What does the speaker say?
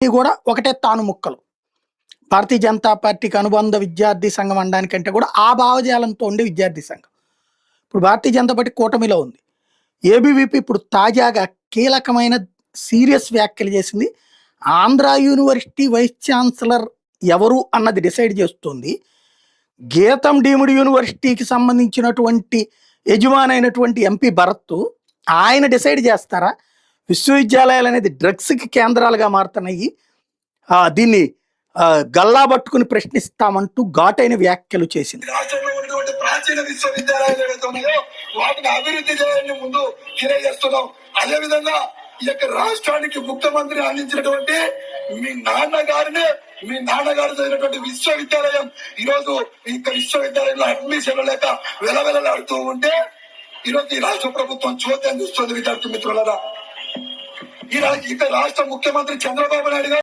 ఇది కూడా ఒకటే తాను ముక్కలు. భారతీయ జనతా పార్టీకి అనుబంధ విద్యార్థి సంఘం అనడానికంటే కూడా ఆ భావజాలంతో ఉండే విద్యార్థి సంఘం. ఇప్పుడు భారతీయ జనతా పార్టీ కూటమిలో ఉంది. ఏబీవీపీ ఇప్పుడు తాజాగా కీలకమైన సీరియస్ వ్యాఖ్యలు చేసింది. ఆంధ్ర యూనివర్సిటీ వైస్ ఛాన్సలర్ ఎవరు అన్నది డిసైడ్ చేస్తుంది. గీతం డీమ్డ్ యూనివర్సిటీకి సంబంధించినటువంటి యజమానైనటువంటి ఎంపీ భరత్ ఆయన డిసైడ్ చేస్తారా? విశ్వవిద్యాలయాలు అనేది డ్రగ్స్కి కేంద్రాలుగా మారుతున్నాయి. దీన్ని గల్లా పట్టుకుని ప్రశ్నిస్తామంటూ ఘాటైన వ్యాఖ్యలు చేసింది. రాష్ట్రంలో ఉన్నటువంటి ప్రాచీన విశ్వవిద్యాలయాలు ఏవైతే ఉన్నాయో వాటిని అభివృద్ధి చేయాలని ముందు తెలియజేస్తున్నాం అదే విధంగా ఈ యొక్క రాష్ట్రానికి ముఖ్యమంత్రి అందించినటువంటి మీ నాన్నగారినే మీ నాన్నగారు చదివినటువంటి విశ్వవిద్యాలయం ఈ రోజు ఈ యొక్క విశ్వవిద్యాలయంలో అడ్మిషన్లు లేక వెలవెలలాడుతూ ఉంటే ఈ రోజు ఈ రాష్ట్ర ప్రభుత్వం చోద్యం చూస్తుంది విద్యార్థి మిత్రులరా. ఈ రాష్ట్ర ముఖ్యమంత్రి చంద్రబాబు నాయుడు గారు